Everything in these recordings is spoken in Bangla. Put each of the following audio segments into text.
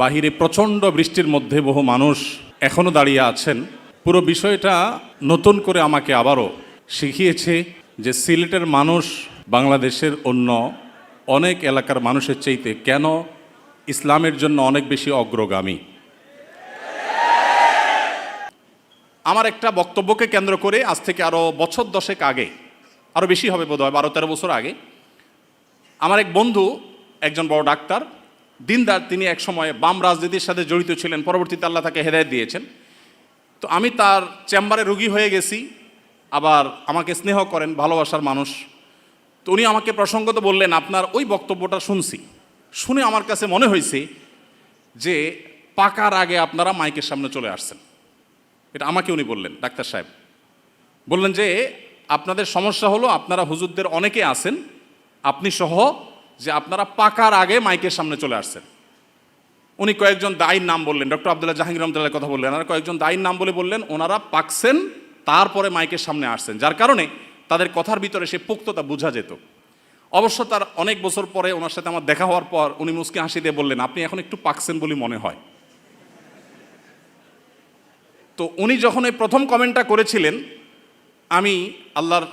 বাহিরে প্রচণ্ড বৃষ্টির মধ্যে বহু মানুষ এখনও দাঁড়িয়ে আছেন। পুরো বিষয়টা নতুন করে আমাকে আবারও শিখিয়েছে যে সিলেটের মানুষ বাংলাদেশের অন্য অনেক এলাকার মানুষের চাইতে কেন ইসলামের জন্য অনেক বেশি অগ্রগামী। আমার একটা বক্তব্যকে কেন্দ্র করে আজ থেকে আরও বছর দশেক আগে আরও বেশি হবে বোধ হয় বারো তেরো বছর আগে। আমার এক বন্ধু, একজন বড় ডাক্তার দিনদার তিনি এক সময় বাম রাজনীতির সাথে জড়িত ছিলেন, পরবর্তীতে আল্লাহ তাকে হেদায়ত দিয়েছেন। তো আমি তার চেম্বারে রুগী হয়ে গেছি, আবার আমাকে স্নেহ করেন, ভালোবাসার মানুষ। তো উনি আমাকে প্রসঙ্গত বললেন, আপনার ওই বক্তব্যটা শুনছি। শুনে আমার কাছে মনে হয়েছে যে পাকার আগে আপনারা মাইকের সামনে চলে আসছেন। এটা আমাকে উনি বললেন, ডাক্তার সাহেব। বললেন যে আপনাদের সমস্যা হলো আপনারা হুজুরদের অনেকে আছেন, আপনি সহ যে আপনারা পাকার আগে মাইকের সামনে চলে আসছেন। উনি কয়েকজন দায়ীর নাম বললেন, ডক্টর আবদুল্লাহ জাহাঙ্গীর রহমতুল্লাহ কথা বললেন, আর কয়েকজন দায়ীর নাম বলে বললেন, ওনারা পাকছেন, তারপরে মাইকের সামনে আসছেন, যার কারণে তাদের কথার ভিতরে সে পোক্ততা বোঝা যেত। অবশ্য তার অনেক বছর পরে ওনার সাথে আমার দেখা হওয়ার পর উনি মুসকে হাসি দিয়ে বললেন, আপনি এখন একটু পাকছেন বলে মনে হয়। তো উনি যখন এই প্রথম কমেন্টটা করেছিলেন আমি আল্লাহর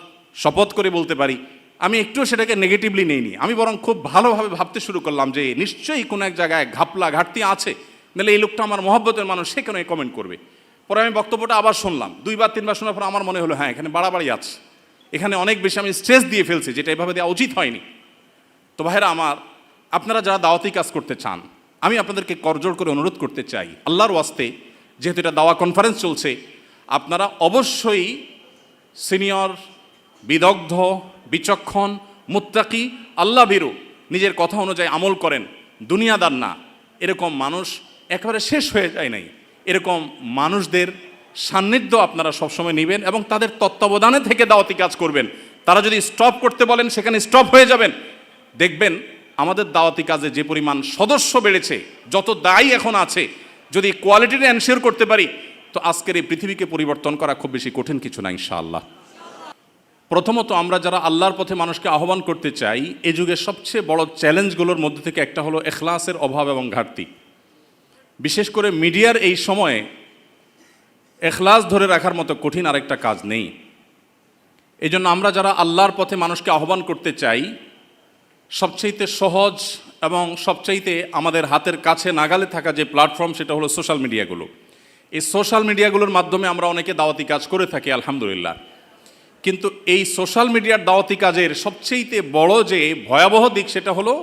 শপথ করে বলতে পারি, আমি একটু সেটাকে নেগেটিভলি নেইনি আমি বরং খুব ভালোভাবে ভাবতে শুরু করলাম যে নিশ্চয়ই কোনো এক জায়গায় ঘাপলা ঘাটতি আছে, নাহলে এই লোকটা আমার মহব্বতের মানুষ, সে কেন কমেন্ট করবে? পরে আমি বক্তব্যটা আবার শুনলাম, দুইবার, তিনবার শোনার পর আমার মনে হলো হ্যাঁ এখানে বাড়াবাড়ি আছে। এখানে অনেক বেশি আমি স্ট্রেস দিয়ে ফেলছি, যেটা এভাবে দেওয়া উচিত হয়নি। তো ভাইরা আমার, আপনারা যারা দাওয়াতি কাজ করতে চান, আমি আপনাদেরকে করজোড় করে অনুরোধ করতে চাই, আল্লাহর ওয়াস্তে, যেহেতু এটা দাওয়া কনফারেন্স চলছে, আপনারা অবশ্যই সিনিয়র, বিদগ্ধ, বিচক্ষণ, মুত্তাকি, আল্লাহ বিরু, নিজের কথা অনুযায়ী আমল করেন, দুনিয়াদার না। এরকম মানুষ একেবারে শেষ হয়ে যায় নাই। এরকম মানুষদের সান্নিধ্য আপনারা সবসময় নেবেন এবং তাদের তত্ত্বাবধানে থেকে দাওয়াতি কাজ করবেন। তারা যদি স্টপ করতে বলেন, সেখানে স্টপ হয়ে যাবেন। দেখবেন আমাদের দাওয়াতি কাজে যে পরিমাণ সদস্য বেড়েছে, যত দায়ী এখন আছে, যদি কোয়ালিটিটা এনশিওর করতে পারি তো আজকের এই পৃথিবীকে পরিবর্তন করা খুব বেশি কঠিন কিছু না, ইনশাআল্লাহ। প্রথমত আমরা যারা আল্লাহর পথে মানুষকে আহ্বান করতে চাই, এ যুগের সবচেয়ে বড় চ্যালেঞ্জগুলোর মধ্যে থেকে একটা হলো এখলাসের অভাব এবং ঘাটতি। বিশেষ করে মিডিয়ার এই সময়ে এখলাস ধরে রাখার মতো কঠিন আরেকটা কাজ নেই। এই জন্য আমরা যারা আল্লাহর পথে মানুষকে আহ্বান করতে চাই, সবচাইতে সহজ এবং সবচাইতে আমাদের হাতের কাছে নাগালে থাকা যে প্ল্যাটফর্ম, সেটা হলো সোশ্যাল মিডিয়াগুলো। এই সোশ্যাল মিডিয়াগুলোর মাধ্যমে আমরা অনেকে দাওয়াতি কাজ করে থাকি, আলহামদুলিল্লাহ। কিন্তু এই সোশ্যাল মিডিয়ার দাওয়াতি কাজের সবচেয়ে বড় যে ভয়াবহ দিক সেটা হলো,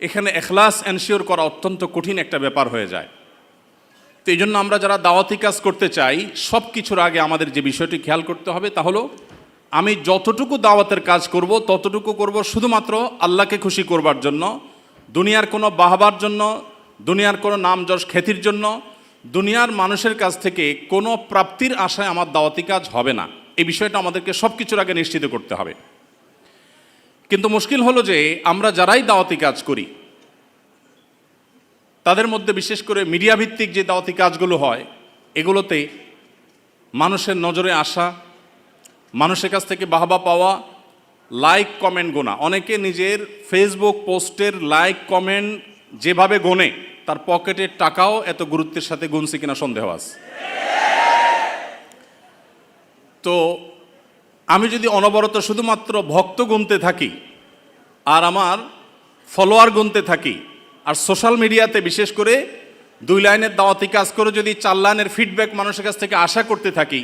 এখানে এখলাস এনশিওর করা অত্যন্ত কঠিন একটা ব্যাপার হয়ে যায়। তো এই জন্য আমরা যারা দাওয়াতি কাজ করতে চাই, সব কিছুর আগে আমাদের যে বিষয়টি খেয়াল করতে হবে তা হলো, আমি যতটুকু দাওয়াতের কাজ করব, ততটুকু করব শুধুমাত্র আল্লাহকে খুশি করবার জন্য, দুনিয়ার কোনো বাহবার জন্য, দুনিয়ার কোনো নাম যশ খ্যাতির জন্য দুনিয়ার মানুষের কাছ থেকে কোনো প্রাপ্তির আশায় আমার দাওয়াতি কাজ হবে না। এই বিষয়টা আমাদেরকে সব কিছুর আগে নিশ্চিত করতে হবে। কিন্তু মুশকিল হলো যে আমরা যারাই দাওয়াতি কাজ করি, তাদের মধ্যে বিশেষ করে মিডিয়া ভিত্তিক যে দাওয়াতি কাজগুলো হয়, এগুলোতে মানুষের নজরে আসা, মানুষের কাছ থেকে বাহবা পাওয়া লাইক কমেন্ট গোনা। অনেকে নিজের ফেসবুক পোস্টের লাইক কমেন্ট যেভাবে গোনে তার পকেটের টাকাও এত গুরুত্বের সাথে গুনছে কিনা সন্দেহ আছে। তো আমি যদি অনবরত শুধুমাত্র ভক্ত গুনতে থাকি, আর আমার ফলোয়ার গুনতে থাকি, আর সোশ্যাল মিডিয়াতে বিশেষ করে দুই লাইনের দাওয়াতি কাজ করে যদি চার লাইনের ফিডব্যাক মানুষের কাছ থেকে আশা করতে থাকি,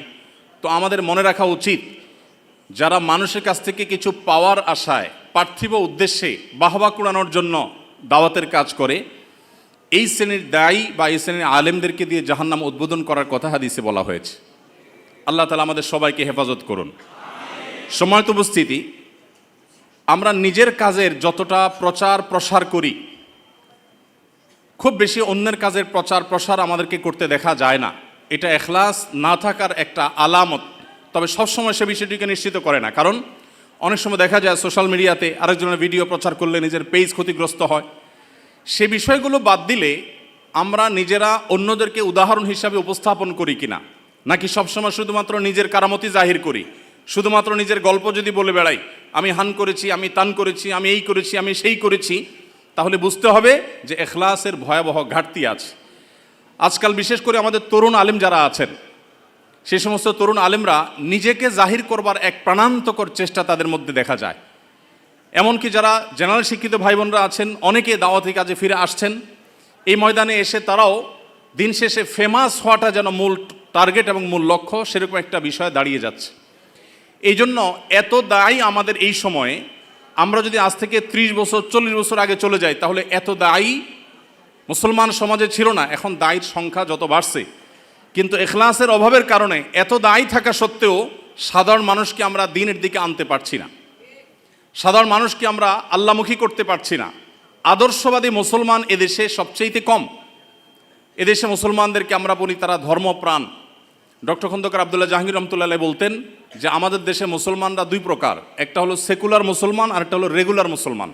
তো আমাদের মনে রাখা উচিত, যারা মানুষের কাছ থেকে কিছু পাওয়ার আশায়, পার্থিব উদ্দেশ্যে বাহবা কুড়ানোর জন্য দাওয়াতের কাজ করে এই শ্রেণির দায়ী বা এই শ্রেণির আলেমদেরকে দিয়ে জাহান্নাম উদ্বোধন করার কথা হাদিসে বলা হয়েছে। আল্লাহ তালা আমাদের সবাইকে হেফাজত করুন। সময়ত উপস্থিতি, আমরা নিজের কাজের যতটা প্রচার প্রসার করি, খুব বেশি অন্যের কাজের প্রচার প্রসার আমাদেরকে করতে দেখা যায় না। এটা এখলাস না থাকার একটা আলামত, তবে সবসময় সে বিষয়টিকে নিশ্চিত করে না। কারণ অনেক সময় দেখা যায় সোশ্যাল মিডিয়াতে আরেকজনের ভিডিও প্রচার করলে নিজের পেজ ক্ষতিগ্রস্ত হয় সে বিষয়গুলো বাদ দিলে আমরা নিজেরা অন্যদেরকে উদাহরণ হিসাবে উপস্থাপন করি কিনা? নাকি সবসময় শুধুমাত্র নিজের কারামতি জাহির করি? শুধুমাত্র নিজের গল্প যদি বলে বেড়াই, আমি হান করেছি, আমি তান করেছি, আমি এই করেছি, আমি সেই করেছি, তাহলে বুঝতে হবে যে এখলাসের ভয়াবহ ঘাটতি আছে। আজকাল বিশেষ করে আমাদের তরুণ আলেম যারা আছেন, সে সমস্ত তরুণ আলেমরা নিজেকে জাহির করবার এক প্রাণান্তকর চেষ্টা তাদের মধ্যে দেখা যায়। এমনকি যারা জেনারেল শিক্ষিত ভাই বোনরা আছেন, অনেকে দাওয়াতি কাজে ফিরে আসছেন। এই ময়দানে এসে তারাও দিন শেষে ফেমাস হওয়াটা যেন মূল টার্গেট এবং মূল লক্ষ্য, সেরকম একটা বিষয় দাঁড়িয়ে যাচ্ছে। এই জন্য এত দায়ী আমাদের এই সময়ে, আমরা যদি আজ থেকে ত্রিশ বছর, চল্লিশ বছর আগে চলে যাই, তাহলে এত দায়ী মুসলমান সমাজে ছিল না, এখন দায়ীর সংখ্যা যত বাড়ছে। কিন্তু এখলাসের অভাবের কারণে এত দায়ী থাকা সত্ত্বেও সাধারণ মানুষকে আমরা দিনের দিকে আনতে পারছি না। সাধারণ মানুষকে আমরা আল্লামুখী করতে পারছি না। আদর্শবাদী মুসলমান এদেশে সবচেয়েতে কম। এদেশে মুসলমানদেরকে আমরা বলি তারা ধর্মপ্রাণ। ডক্টর খন্দকার আবদুল্লাহ জাহাঙ্গীর রহমতুল্লাহ বলতেন যে আমাদের দেশে মুসলমানরা দুই প্রকার, একটা হলো সেকুলার মুসলমান আর একটা হলো রেগুলার মুসলমান।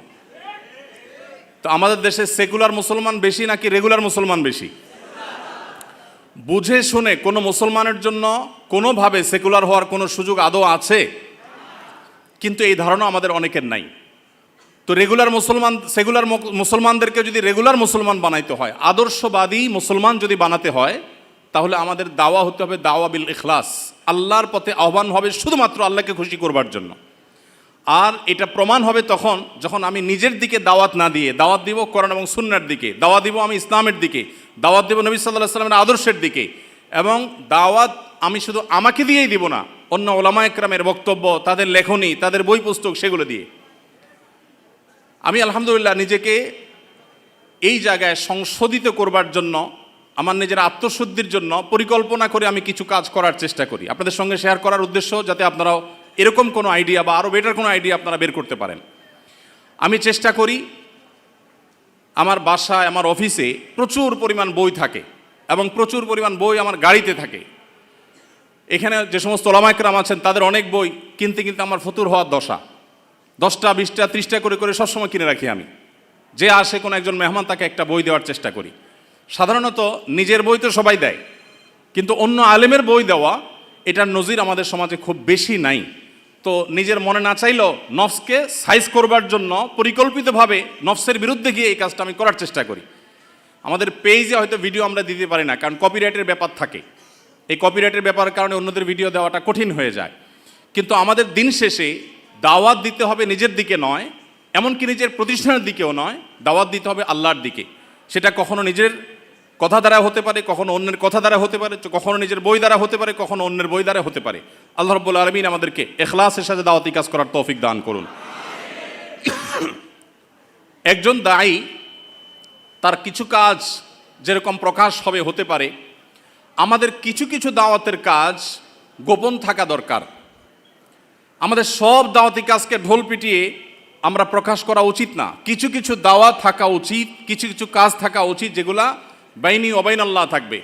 তো আমাদের দেশে সেকুলার মুসলমান বেশি নাকি রেগুলার মুসলমান বেশি? বুঝে শুনে কোনো মুসলমানের জন্য কোনোভাবে সেকুলার হওয়ার কোনো সুযোগ আদৌ আছে? কিন্তু এই ধারণা আমাদের অনেকের নাই। তো রেগুলার মুসলমান সেগুলার মুসলমানদেরকে যদি রেগুলার মুসলমান বানাইতে হয়, আদর্শবাদী মুসলমান যদি বানাতে হয়, তাহলে আমাদের দাওয়া হতে হবে দাওয়া বিল ইখলাস। আল্লাহর পথে আহ্বান হবে শুধুমাত্র আল্লাহকে খুশি করবার জন্য। আর এটা প্রমাণ হবে তখন যখন আমি নিজের দিকে দাওয়াত না দিয়ে, দাওয়াত দিব করণ এবং সুন্নার দিকে, দাওয়াত দিব আমি ইসলামের দিকে, দাওয়াত দিব নবী সাল্লাহ সাল্লামের আদর্শের দিকে, এবং দাওয়াত আমি শুধু আমাকে দিয়েই দিব না অন্য ওলামা একরামের বক্তব্য, তাদের লেখনী, তাদের বই পুস্তক সেগুলো দিয়ে। আমি আলহামদুলিল্লাহ নিজেকে এই জায়গায় সংশোধিত করবার জন্য, আমার নিজের আত্মশুদ্ধির জন্য পরিকল্পনা করে আমি কিছু কাজ করার চেষ্টা করি। আপনাদের সঙ্গে শেয়ার করার উদ্দেশ্য যাতে আপনারাও এরকম কোনো আইডিয়া বা আরও বেটার কোনো আইডিয়া আপনারা বের করতে পারেন। আমি চেষ্টা করি, আমার বাসায়, আমার অফিসে প্রচুর পরিমাণ বই থাকে এবং প্রচুর পরিমাণ বই আমার গাড়িতে থাকে। এখানে যে সমস্ত ওলামাইকরাম আছেন, তাদের অনেক বই কিনতে কিনতে আমার ফতুর হওয়ার দশা। দশটা, বিশটা, ত্রিশটা করে করে সবসময় কিনে রাখি আমি। যে আসে কোনো একজন মেহমান, তাকে একটা বই দেওয়ার চেষ্টা করি। সাধারণত নিজের বই তো সবাই দেয়, কিন্তু অন্য আলেমের বই দেওয়া, এটার নজির আমাদের সমাজে খুব বেশি নাই। তো নিজের মনে না চাইলেও নফসকে সাইজ করবার জন্য পরিকল্পিতভাবে নফসের বিরুদ্ধে গিয়ে এই কাজটা আমি করার চেষ্টা করি। আমাদের পেজে হয়তো ভিডিও আমরা দিতে পারি না, কারণ কপিরাইটের ব্যাপার থাকে। এই কপিরাইটের ব্যাপারের কারণে অন্যদের ভিডিও দেওয়াটা কঠিন হয়ে যায়। কিন্তু আমাদের দিন শেষে দাওয়াত দিতে হবে নিজের দিকে নয়, এমনকি নিজের প্রতিষ্ঠানের দিকেও নয়, দাওয়াত দিতে হবে আল্লাহর দিকে। সেটা কখনো নিজের কথা দ্বারা হতে পারে, কখনো অন্যের কথা দ্বারা হতে পারে, কখনো নিজের বই দ্বারা হতে পারে, কখনো অন্যের বই দ্বারা হতে পারে। আল্লাহ রব্বুল আলমিন আমাদেরকে এখলাসের সাথে দাওয়াতি কাজ করার তৌফিক দান করুন। একজন দায়ী, তার কিছু কাজ যেরকম প্রকাশ হবে, হতে পারে আমাদের কিছু কিছু দাওয়াতের কাজ গোপন থাকা দরকার। আমাদের সব দাওয়াতি কাজকে ঢোল পিটিয়ে আমরা প্রকাশ করা উচিত না। কিছু কিছু দাওয়াত থাকা উচিত, কিছু কিছু কাজ থাকা উচিত যেগুলা বাইনি অবাইন আল্লাহ থাকবে।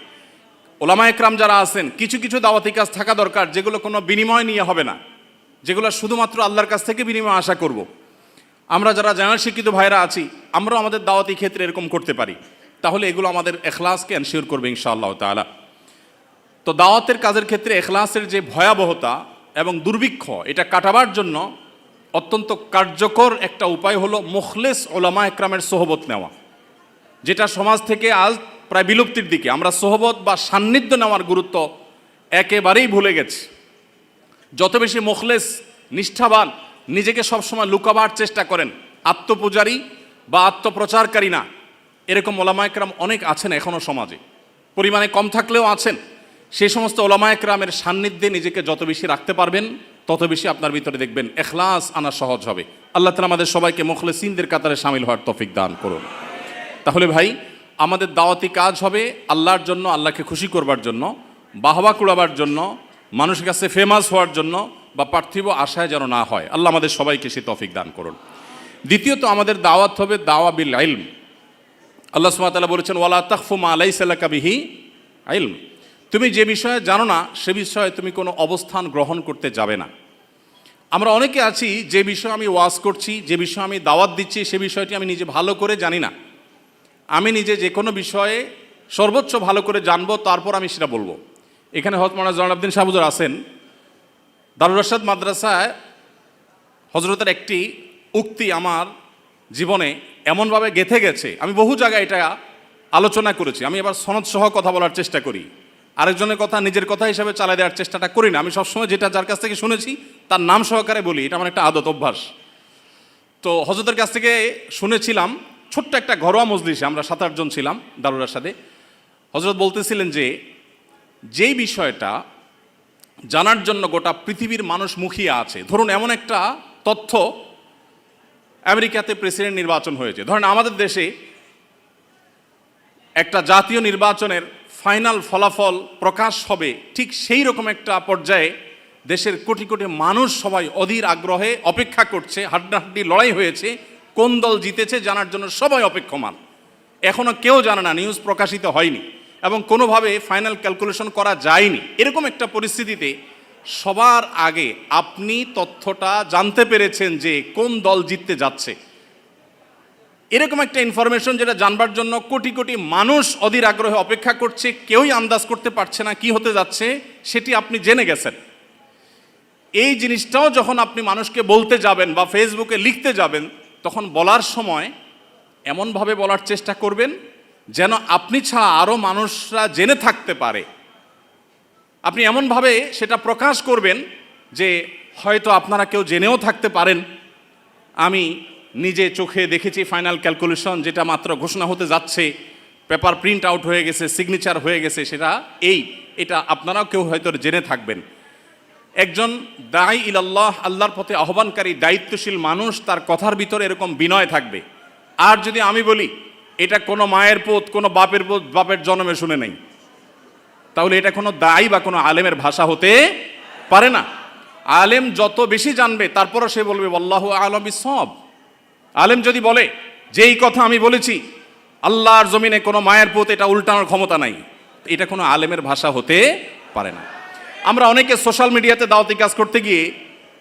ওলামা একরাম যারা আছেন, কিছু কিছু দাওয়াতি কাজ থাকা দরকার যেগুলো কোনো বিনিময় নিয়ে হবে না। যেগুলো শুধুমাত্র আল্লাহর কাছ থেকে বিনিময় আশা করব। আমরা যারা জানার শিক্ষিত ভাইরা আছি, আমরাও আমাদের দাওয়াতি ক্ষেত্রে এরকম করতে পারি। তাহলে এগুলো আমাদের এখলাসকে এনশিওর করবে ইনশাআল্লাহ তালা তো দাওয়াতের কাজের ক্ষেত্রে এখলাসের যে ভয়াবহতা এবং দুর্ভিক্ষ, এটা কাটাবার জন্য অত্যন্ত কার্যকর একটা উপায় হলো মুখলেস ওলামা একরামের সোহবত নেওয়া, যেটা সমাজ থেকে আজ প্রায় বিলুপ্তির দিকে। আমরা সোহবত বা সান্নিধ্য নেওয়ার গুরুত্ব একেবারেই ভুলে গেছি। যত বেশি মুখলেস, নিষ্ঠাবান, নিজেকে সবসময় লুকাবার চেষ্টা করেন, আত্মপূজারী বা আত্মপ্রচারকারী না, এরকম ওলামা একরাম অনেক আছেন এখনও সমাজে। পরিমাণে কম থাকলেও আছেন। সেই সমস্ত ওলামা একরামের সান্নিধ্যে নিজেকে যত বেশি রাখতে পারবেন, তত বেশি আপনার ভিতরে দেখবেন এখলাস আনা সহজ হবে। আল্লাহ তালা আমাদের সবাইকে মুখলেসিনদের কাতারে সামিল হওয়ার তফিক দান করুন। তাহলে ভাই, আমাদের দাওয়াতি কাজ হবে আল্লাহর জন্য, আল্লাহকে খুশি করবার জন্য, বাহবা কুড়াবার জন্য, মানুষের কাছে ফেমাস হওয়ার জন্য বা পার্থিব আশায় যেন না হয়। আল্লাহ আমাদের সবাইকে সে তফিক দান করুন। দ্বিতীয়ত আমাদের দাওয়াত হবে দাওয়া বিল আইলম আল্লাহ সুমাতালা বলেছেন, ওয়ালা তখফুমা আলাই সাল্লাকাবিহি আইলম তুমি যে বিষয়ে জানো না, সে বিষয়ে তুমি কোনো অবস্থান গ্রহণ করতে যাবে না। আমরা অনেকে আছি, যে বিষয়ে আমি ওয়াজ করছি, যে বিষয়ে আমি দাওয়াত দিচ্ছি, সে বিষয়টি আমি নিজে ভালো করে জানি না। আমি নিজে যে কোনো বিষয়ে সর্বোচ্চ ভালো করে জানব, তারপর আমি সেটা বলব। এখানে হজমানা জনাবদ্দিন সাহুজুর আছেন। দারুল রশাদ মাদ্রাসায় হজরতের একটি উক্তি আমার জীবনে এমনভাবে গেথে গেছে। আমি বহু জায়গায় এটা আলোচনা করেছি। আমি এবার সনদ সহ কথা বলার চেষ্টা করি। আরেকজনের কথা, নিজের কথা হিসাবে চালাই দেওয়ার চেষ্টাটা করি না। আমি সবসময় যেটা যার কাছ থেকে শুনেছি, তার নাম সহকারে বলি। এটা আমার একটা আদত অভ্যাস। তো হজরতের কাছ থেকে শুনেছিলাম, ছোট্ট একটা ঘরোয়া মজলিসে আমরা সাত আটজন ছিলাম দারুরার সাথে হজরত বলতেছিলেন যে, যেই বিষয়টা জানার জন্য গোটা পৃথিবীর মানুষ মুখিয়ে আছে, ধরুন এমন একটা তথ্য আমেরিকাতে প্রেসিডেন্ট নির্বাচন হয়েছে। ধরেন আমাদের দেশে একটা জাতীয় নির্বাচনের ফাইনাল ফলাফল প্রকাশ হবে ঠিক সেই রকম একটা পর্যায়ে দেশের কোটি কোটি মানুষ সবাই অধীর আগ্রহে অপেক্ষা করছে, হাড্ডাহাড্ডি লড়াই হয়েছে, কোন দল জিতেছে জানার জন্য সবাই অপেক্ষমান। এখনও কেউ জানে না নিউজ প্রকাশিত হয়নি এবং কোনোভাবে ফাইনাল ক্যালকুলেশন করা যায়নি। এরকম একটা পরিস্থিতিতে সবার আগে আপনি তথ্যটা জানতে পেরেছেন যে কোন দল জিততে যাচ্ছে। এরকম একটা ইনফরমেশন যেটা জানবার জন্য কোটি কোটি মানুষ অধীর আগ্রহে অপেক্ষা করছে, কেউই আন্দাজ করতে পারছে না কি হতে যাচ্ছে, সেটি আপনি জেনে গেছেন। এই জিনিসটাও যখন আপনি মানুষকে বলতে যাবেন বা ফেসবুকে লিখতে যাবেন, তখন বলার সময় এমনভাবে বলার চেষ্টা করবেন যেন আপনি ছাড়া আরও মানুষরা জেনে থাকতে পারে। আপনি এমনভাবে সেটা প্রকাশ করবেন যে হয়তো আপনারা কেউ জেনেও থাকতে পারেন। আমি নিজে চোখে দেখেছি ফাইনাল ক্যালকুলেশন যেটা মাত্র ঘোষণা হতে যাচ্ছে। পেপার প্রিন্ট আউট হয়ে গেছে সিগনেচার হয়ে গেছে, সেটা এই। এটা আপনারাও কেউ হয়তো জেনে থাকবেন। একজন দায়ী ইলাল্লাহ, আল্লাহর পথে আহ্বানকারী, দায়িত্বশীল মানুষ, তার কথার ভিতরে এরকম বিনয় থাকবে। আর যদি আমি বলি, এটা কোনো মায়ের পোত, কোনো বাপের পোত, বাপের জন্মে শুনে নেই। তাহলে এটা কোনো দায়ী বা কোনো আলেমের ভাষা হতে পারে না। আলেম যত বেশি জানবে, তারপরও সে বলবে আল্লাহ আলম সব আলেম যদি বলে যে এই কথা আমি বলেছি, আল্লাহর জমিনে কোনো মায়ের পোত, এটা উল্টানোর ক্ষমতা নাই। এটা কোনো আলেমের ভাষা হতে পারে না। আমরা অনেকে সোশ্যাল মিডিয়াতে দাওয়াতি কাজ করতে গিয়ে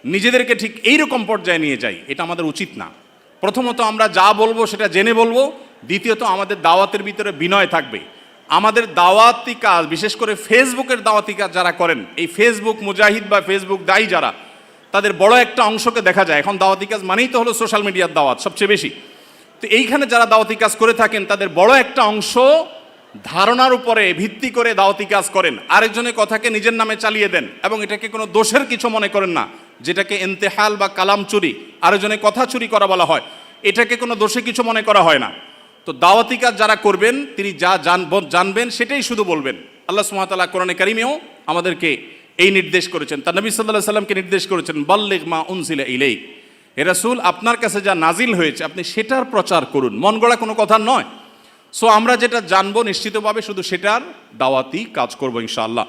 নিজেদেরকে ঠিক এই রকম পর্যায়ে নিয়ে যাই, এটা আমাদের উচিত না। প্রথমত আমরা যা বলব সেটা জেনে বলব, দ্বিতীয়ত আমাদের দাওয়াতের ভিতরে বিনয় থাকবে। আমাদের দাওয়াতি কাজ, বিশেষ করে ফেসবুকের দাওয়াতি কাজ যারা করেন, এই ফেসবুক মুজাহিদ বা ফেসবুক দায়ী যারা তাদের বড় একটা অংশকে দেখা যায়। এখন দাওয়াতি কাজ মানেই তো হলো সোশ্যাল মিডিয়ার দাওয়াত সবচেয়ে বেশি। তো এইখানে যারা দাওয়াতি কাজ করে থাকেন, তাদের বড় একটা অংশ ধারণার উপরে ভিত্তি করে দাওয়াতি কাজ করেন। আরেকজনের কথাকে নিজের নামে চালিয়ে দেন এবং এটাকে কোনো দোষের কিছু মনে করেন না। যেটাকে এন্তেহাল বা কালাম চুরি, আরেকজনের কথা চুরি করা বলা হয়। এটাকে কোনো দোষে কিছু মনে করা হয় না। তো দাওয়াতি কাজ যারা করবেন, তিনি যা জানব জানবেন, সেটাই শুধু বলবেন। আল্লাহ সুমাতাল্লাহ কোরআনে কারিমেও আমাদেরকে এই নির্দেশ করেছেন। তার নবী সাল্লাহ সাল্লামকে নির্দেশ করেছেন, বাল্লেগ মা উনসিলা ইলেই এ রাসুল আপনার কাছে যা নাজিল হয়েছে, আপনি সেটার প্রচার করুন। মন গড়া কোনো কথা নয়। সো আমরা যেটা জানব নিশ্চিতভাবে শুধু সেটার দাওয়াতি কাজ করব ইনশাআল্লাহ।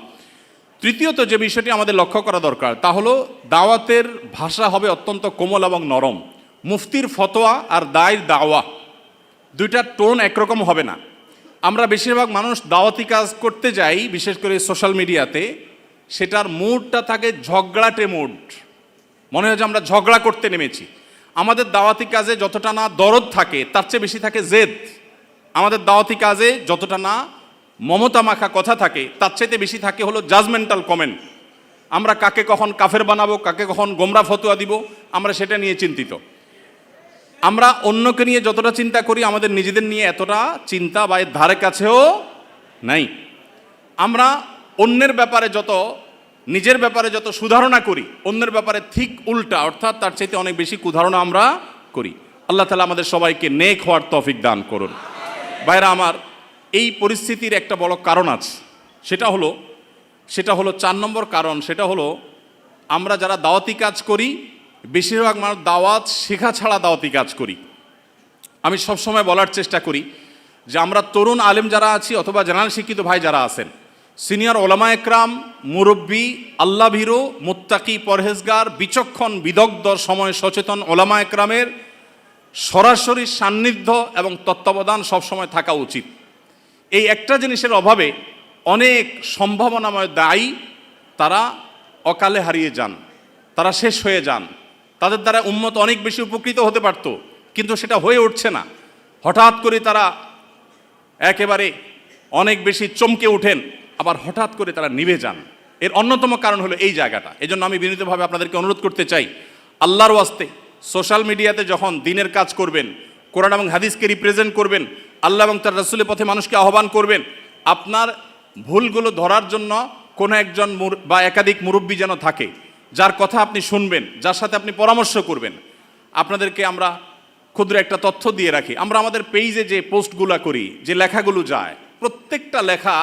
তৃতীয়ত যে বিষয়টি আমাদের লক্ষ্য করা দরকার, তা হলো দাওয়াতের ভাষা হবে অত্যন্ত কোমল এবং নরম। মুফতির ফতোয়া আর দায়ের দাওয়া দুইটার টোন একরকম হবে না। আমরা বেশিরভাগ মানুষ দাওয়াতি কাজ করতে যাই, বিশেষ করে সোশ্যাল মিডিয়াতে। সেটার মুডটা থাকে ঝগড়াটে মুড। মনে হয় যে আমরা ঝগড়া করতে নেমেছি। আমাদের দাওয়াতি কাজে যতটা না দরদ থাকে, তার চেয়ে বেশি থাকে জেদ। আমাদের দাওয়াতি কাজে যতটা না মমতা মাখা কথা থাকে, তার চাইতে বেশি থাকে হলো জাজমেন্টাল কমেন্ট আমরা কাকে কখন কাফের বানাবো, কাকে কখন গোমরা ফতোয়া দিব, আমরা সেটা নিয়ে চিন্তিত। আমরা অন্যকে নিয়ে যতটা চিন্তা করি, আমাদের নিজেদের নিয়ে এতটা চিন্তা বা এর ধারে কাছেও নাই। আমরা অন্যের ব্যাপারে যত, নিজের ব্যাপারে যত সুধারণা করি, অন্যের ব্যাপারে ঠিক উল্টা, অর্থাৎ তার চাইতে অনেক বেশি কুধারণা আমরা করি। আল্লাহ তালা আমাদের সবাইকে নেক হওয়ার তফিক দান করুন। বাইরা আমার, এই পরিস্থিতির একটা বড় কারণ আছে। সেটা হলো সেটা হলো চার নম্বর কারণ, সেটা হলো আমরা যারা দাওয়াতি কাজ করি, বেশিরভাগ মানুষ দাওয়াত শেখা ছাড়া দাওয়াতি কাজ করি। আমি সবসময় বলার চেষ্টা করি যে আমরা তরুণ আলেম যারা আছি অথবা জেনারেল শিক্ষিত ভাই যারা আছেন সিনিয়র ওলামা একরাম, মুরব্বী আল্লাহ ভীরু মুত্তাকি পরহেজগার, বিচক্ষণ বিদগ্ধ সময় সচেতন ওলামা একরামের সরাসরি সান্নিধ্য এবং তত্ত্বাবধান সবসময় থাকা উচিত। এই একটা জিনিসের অভাবে অনেক সম্ভাবনাময় দায়ী তারা অকালে হারিয়ে যান, তারা শেষ হয়ে যান। তাদের দ্বারা উন্মত অনেক বেশি উপকৃত হতে পারত, কিন্তু সেটা হয়ে উঠছে না। হঠাৎ করে তারা একেবারে অনেক বেশি চমকে ওঠেন। আবার হঠাৎ করে তারা নিভে যান। এর অন্যতম কারণ হলো এই জায়গাটা। এই জন্য আমি বিনীতভাবে আপনাদেরকে অনুরোধ করতে চাই, আল্লাহর ওয়াস্তে সোশ্যাল মিডিয়াতে যখন দিনের কাজ করবেন, কোরআন এবং হাদিসকে রিপ্রেজেন্ট করবেন, আল্লাহ এবং তার রসুলের পথে মানুষকে আহ্বান করবেন, আপনার ভুলগুলো ধরার জন্য কোনো একজন বা একাধিক মুরব্বী যেন থাকে, যার কথা আপনি শুনবেন, যার সাথে আপনি পরামর্শ করবেন, আপনাদেরকে আমরা ক্ষুদ্র একটা তথ্য দিয়ে রাখি। আমরা আমাদের পেজে যে পোস্টগুলো করি, যে লেখাগুলো যায়, প্রত্যেকটা লেখা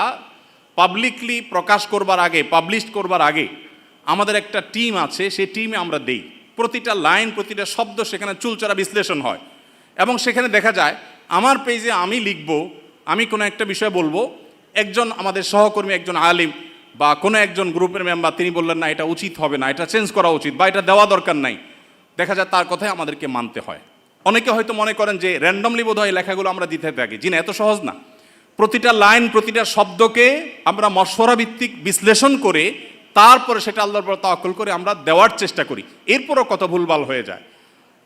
পাবলিকলি প্রকাশ করবার আগে পাবলিশ করবার আগে আমাদের একটা টিম আছে, সেই টিমে আমরা দেই। প্রতিটা লাইন প্রতিটা শব্দ সেখানে চুলচড়া বিশ্লেষণ হয়। এবং সেখানে দেখা যায়, আমার পেজে আমি লিখব, আমি কোনো একটা বিষয় বলব, একজন আমাদের সহকর্মী, একজন আলিম, বা কোনো একজন গ্রুপের মেম্বার তিনি বললেন, না, এটা উচিত হবে না, এটা চেঞ্জ করা উচিত, বা এটা দেওয়া দরকার নাই। দেখা যায়, তার কথাই আমাদেরকে মানতে হয়। অনেকে হয়তো মনে করেন যে র্যান্ডমলি বোধ হয় লেখাগুলো আমরা দিতে থাকি। জি না এত সহজ না। প্রতিটা লাইন প্রতিটা শব্দকে আমরা মশওয়ারা ভিত্তিক বিশ্লেষণ করে তারপরে সেটা আল্লাহর পর তাওয়াক্কুল করে আমরা দেওয়ার চেষ্টা করি এরপরও কত ভুলভাল হয়ে যায়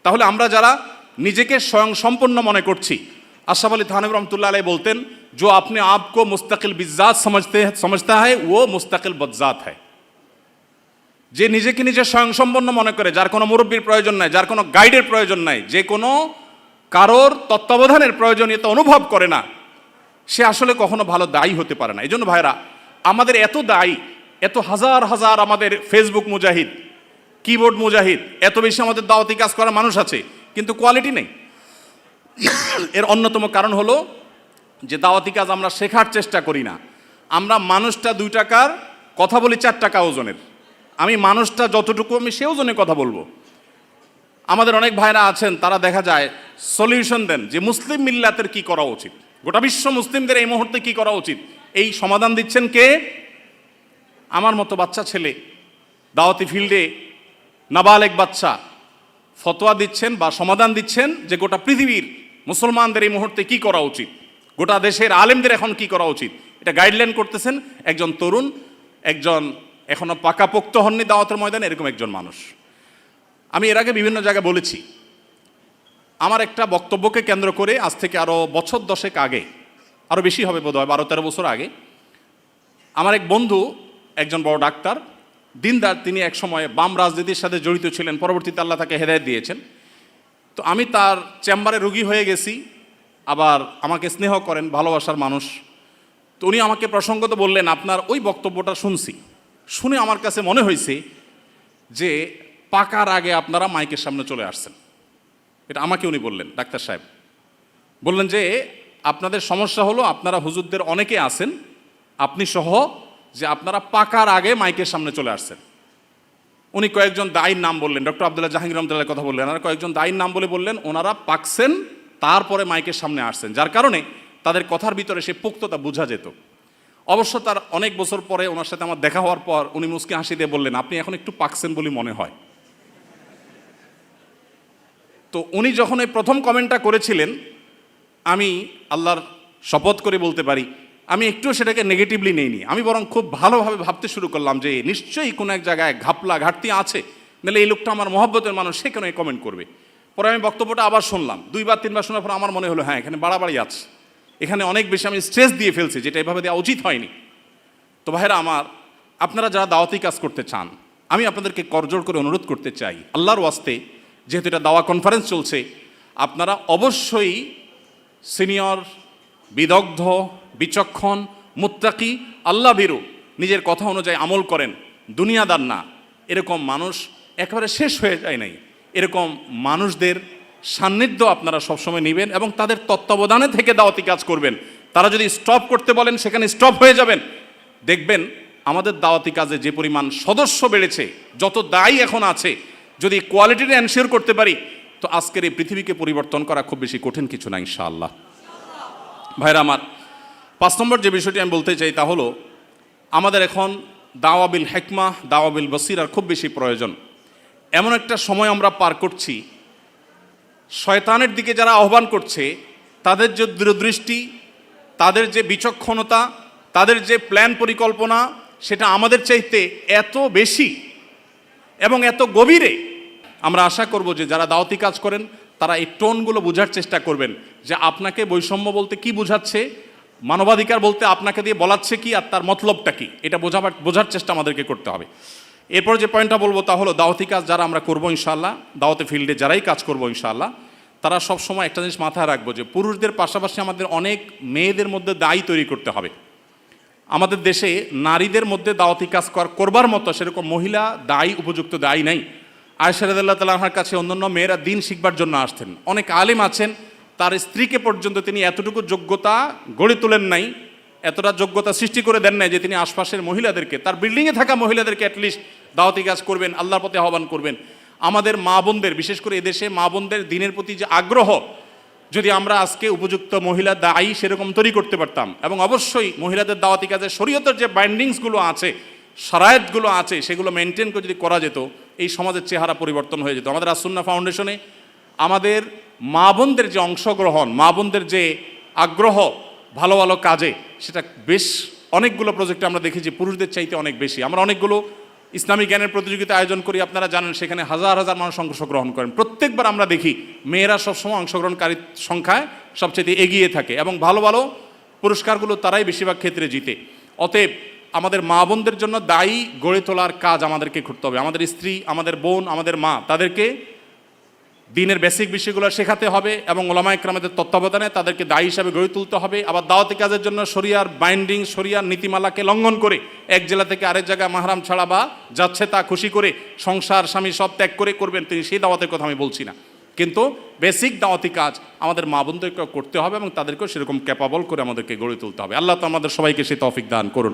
তাহলে আমরা যারা নিজেকে স্বয়ং সম্পন্ন মনে করছি আশরাফ আলী থানব রহমতুল্লাহ আলাই বলতেন जो अपने आप को मुस्तकिल बिजात समझते समझता है वो मुस्तकिल बज्जात है যে নিজেকে নিজে স্বয়ংসম্পন্ন মনে করে যার কোনো মুরব্বীর প্রয়োজন নাই যার কোনো গাইডের প্রয়োজন নাই যে কোনো কারোর তত্ত্বাবধানের প্রয়োজনীয়তা অনুভব করে না সে আসলে কখনো ভালো দায়ী হতে পারে না। এই জন্য ভাইরা আমাদের এত দায়ী, এত হাজার হাজার আমাদের ফেসবুক মুজাহিদ কিবোর্ড মুজাহিদ, এত বেশি আমাদের দাওয়াতি কাজ করা মানুষ আছে, কিন্তু কোয়ালিটি নেই। এর অন্যতম কারণ হলো যে দাওয়াতি কাজ আমরা শেখার চেষ্টা করি না। আমরা মানুষটা দুই টাকার, কথা বলি চার টাকা ওজনের। আমি মানুষটা যতটুকু আমি সে ওজনে কথা বলব। আমাদের অনেক ভাইরা আছেন, তারা দেখা যায় সলিউশন দেন যে মুসলিম মিল্লাতের কি করা উচিত। গোটা বিশ্ব মুসলিমদের এই মুহূর্তে কি করা উচিত? এই সমাধান দিচ্ছেন কে? আমার মতো বাচ্চা ছেলে, দাওয়াতি ফিল্ডে নাবালেক বাচ্চা ফতোয়া দিচ্ছেন বা সমাধান দিচ্ছেন যে গোটা পৃথিবীর মুসলমানদের এই মুহূর্তে কি করা উচিত? গোটা দেশের আলেমদের এখন কি করা উচিত? এটা গাইডলাইন করতেছেন একজন তরুণ, একজন এখনও পাকাপোক্ত হননি দাওয়াতের ময়দানে, এরকম একজন মানুষ। আমি এর আগে বিভিন্ন জায়গায় বলেছি আমার একটা বক্তব্যকে কেন্দ্র করে আজ থেকে আরও বছর দশেক আগে আরও বেশি হবে বোধ হয় বারো তেরো বছর আগে, আমার এক বন্ধু, একজন বড় ডাক্তার, দিনদার, তিনি এক সময় বাম রাজনীতির সাথে জড়িত ছিলেন, পরবর্তীতে আল্লাহ তাকে হেদায়ত দিয়েছেন। তো আমি তার চেম্বারে রুগী হয়ে গেছি, আবার আমাকে স্নেহ করেন, ভালোবাসার মানুষ। তো উনি আমাকে প্রসঙ্গত বললেন, আপনার ওই বক্তব্যটা শুনছি। শুনে আমার কাছে মনে হয়েছে যে পাকার আগে আপনারা মাইকের সামনে চলে আসছেন। এটা আমাকে উনি বললেন, ডাক্তার সাহেব। বললেন যে, আপনাদের সমস্যা হলো আপনারা হুজুরদের অনেকে আছেন, আপনি সহ যে আপনারা পাকার আগে মাইকের সামনে চলে আসছেন। উনি কয়েকজন দায়ীর নাম বললেন, ডক্টর আবদুল্লাহ জাহাঙ্গীর রহমতুল্লাহ কথা বললেন, আর কয়েকজন দায়ীর নাম বলে বললেন, ওনারা পাকছেন, তারপরে মাইকের সামনে আসছেন, যার কারণে তাদের কথার ভিতরে সে পুক্ততা বোঝা যেত। অবশ্য তার অনেক বছর পরে ওনার সাথে আমার দেখা হওয়ার পর উনি মুসকে হাসি দিয়ে বললেন, আপনি এখন একটু পাকছেন বলে মনে হয়। তো উনি যখন এই প্রথম কমেন্টটা করেছিলেন, আমি আল্লাহর শপথ করে বলতে পারি, আমি একটু সেটাকে নেগেটিভলি নেইনি। আমি বরং খুব ভালোভাবে ভাবতে শুরু করলাম যে নিশ্চয়ই কোনো এক জায়গায় ঘাপলা ঘাটতি আছে, নাহলে এই লোকটা আমার মহব্বতের মানুষ, সে কেন কমেন্ট করবে? পরে আমি বক্তব্যটা আবার শুনলাম। দুইবার, তিনবার শোনার পর আমার মনে হলো হ্যাঁ এখানে বাড়াবাড়ি আছে। এখানে অনেক বেশি আমি স্ট্রেস দিয়ে ফেলছি, যেটা এভাবে দেওয়া উচিত হয়নি। তো ভাইরা আমার, আপনারা যারা দাওয়াতি কাজ করতে চান, আমি আপনাদেরকে করজোর করে অনুরোধ করতে চাই, আল্লাহর ওয়াস্তে যেহেতু এটা দাওয়া কনফারেন্স চলছে, আপনারা অবশ্যই সিনিয়র বিদগ্ধ, বিচক্ষণ, মুত্তাকি, আল্লাহ বিরু, নিজের কথা অনুযায়ী আমল করেন, দুনিয়াদার না। এরকম মানুষ একেবারে শেষ হয়ে যায় নাই। এরকম মানুষদের সান্নিধ্য আপনারা সবসময় নেবেন এবং তাদের তত্ত্বাবধানে থেকে দাওয়াতি কাজ করবেন। তারা যদি স্টপ করতে বলেন, সেখানে স্টপ হয়ে যাবেন। দেখবেন আমাদের দাওয়াতি কাজে যে পরিমাণ সদস্য বেড়েছে, যত দায়ী এখন আছে যদি কোয়ালিটিটা এনশিওর করতে পারি, তো আজকের এই পৃথিবীকে পরিবর্তন করা খুব বেশি কঠিন কিছু না, ইনশাআল্লাহ। ভাইরা আমার, পাঁচ নম্বর যে বিষয়টি আমি বলতে চাই তা হলো, আমাদের এখন দাওয়াবিল হেকমা, দাওয়াবিল বসিরার খুব বেশি প্রয়োজন। এমন একটা সময় আমরা পার করছি, শয়তানের দিকে যারা আহ্বান করছে, তাদের যে দূরদৃষ্টি, তাদের যে বিচক্ষণতা, তাদের যে প্ল্যান পরিকল্পনা, সেটা আমাদের চাইতে এত বেশি এবং এত গভীরে আমরা আশা করব যে যারা দাওয়াতি কাজ করেন, তারা এই টোনগুলো বোঝার চেষ্টা করবেন যে আপনাকে বৈষম্য বলতে কি বোঝাচ্ছে, মানবাধিকার বলতে আপনাকে দিয়ে বলাচ্ছে কি আর তার মতলবটা কি, এটা বোঝাবার, বোঝার চেষ্টা আমাদেরকে করতে হবে। এরপর যে পয়েন্টটা বলব তা হলো দাওয়াতি কাজ যারা আমরা করব ইনশাল্লাহ দাওয়াতে ফিল্ডে যারাই কাজ করব ইনশাল্লাহ তারা সব সময় একটা জিনিস মাথায় রাখব যে পুরুষদের পাশাপাশি আমাদের অনেক মেয়েদের মধ্যে দায়ী তৈরি করতে হবে। আমাদের দেশে নারীদের মধ্যে দাওয়াতি কাজ কর- করবার মতো সেরকম মহিলা দায়ী, উপযুক্ত দায়ী নাই। আয়সারদুল্লাহ তালাহার কাছে অন্যান্য মেয়েরা দিন শিখবার জন্য আসতেন। অনেক আলিম আছেন, তার স্ত্রীকে পর্যন্ত তিনি এতটুকু যোগ্যতা গড়ে তোলেন নাই, এতটা যোগ্যতা সৃষ্টি করে দেন নাই যে তিনি আশপাশের মহিলাদেরকে, তার বিল্ডিংয়ে থাকা মহিলাদেরকে অ্যাটলিস্ট দাওয়াতি কাজ করবেন, আল্লাহর প্রতি আহ্বান করবেন। আমাদের মা বোনদের, বিশেষ করে এদেশে মা বোনদের দিনের প্রতি যে আগ্রহ, যদি আমরা আজকে উপযুক্ত মহিলা দায়ী সেরকম তৈরি করতে পারতাম, এবং অবশ্যই মহিলাদের দাওয়াতি কাজে শরীয়তের যে বাইন্ডিংসগুলো আছে সারায়তগুলো আছে, সেগুলো মেনটেন করে যদি করা যেত এই সমাজের চেহারা পরিবর্তন হয়ে যেত। আমাদের আসুন্না ফাউন্ডেশনে আমাদের মা বোনদের যে অংশগ্রহণ, মা বোনদের যে আগ্রহ, ভালো ভালো কাজে, সেটা বেশ অনেকগুলো প্রজেক্টে আমরা দেখেছি, পুরুষদের চাইতে অনেক বেশি। আমরা অনেকগুলো ইসলামী জ্ঞানের প্রতিযোগিতা আয়োজন করি, আপনারা জানেন, সেখানে হাজার হাজার মানুষ অংশগ্রহণ করেন। প্রত্যেকবার আমরা দেখি, মেয়েরা সবসময় অংশগ্রহণকারীর সংখ্যায় সবচেয়ে এগিয়ে থাকে এবং ভালো ভালো পুরস্কারগুলো তারাই বেশিরভাগ ক্ষেত্রে জিতে। অতএব আমাদের মা বোনদের জন্য দায়ী গড়ে তোলার কাজ আমাদেরকে করতে হবে। আমাদের স্ত্রী, আমাদের বোন, আমাদের মা, তাদেরকে দিনের বেসিক বিষয়গুলো শেখাতে হবে এবং ওলামা ইকরামেদের তত্ত্বাবধানে তাদেরকে দায়ী হিসাবে গড়ে তুলতে হবে। আবার দাওয়াতি কাজের জন্য শরিয়ার বাইন্ডিং শরিয়ার নীতিমালাকে লঙ্ঘন করে এক জেলা থেকে আরেক জায়গায় মাহারাম ছাড়া বা যাচ্ছে তা খুশি করে সংসার, স্বামী সব ত্যাগ করে করবেন, তিনি সেই দাওয়াতের কথা আমি বলছি না। কিন্তু বেসিক দাওয়াতি কাজ আমাদের মা বোনদেরকে করতে হবে এবং তাদেরকেও সেরকম ক্যাপাবল করে আমাদেরকে গড়ে তুলতে হবে। আল্লাহ তো আমাদের সবাইকে সে তফিক দান করুন।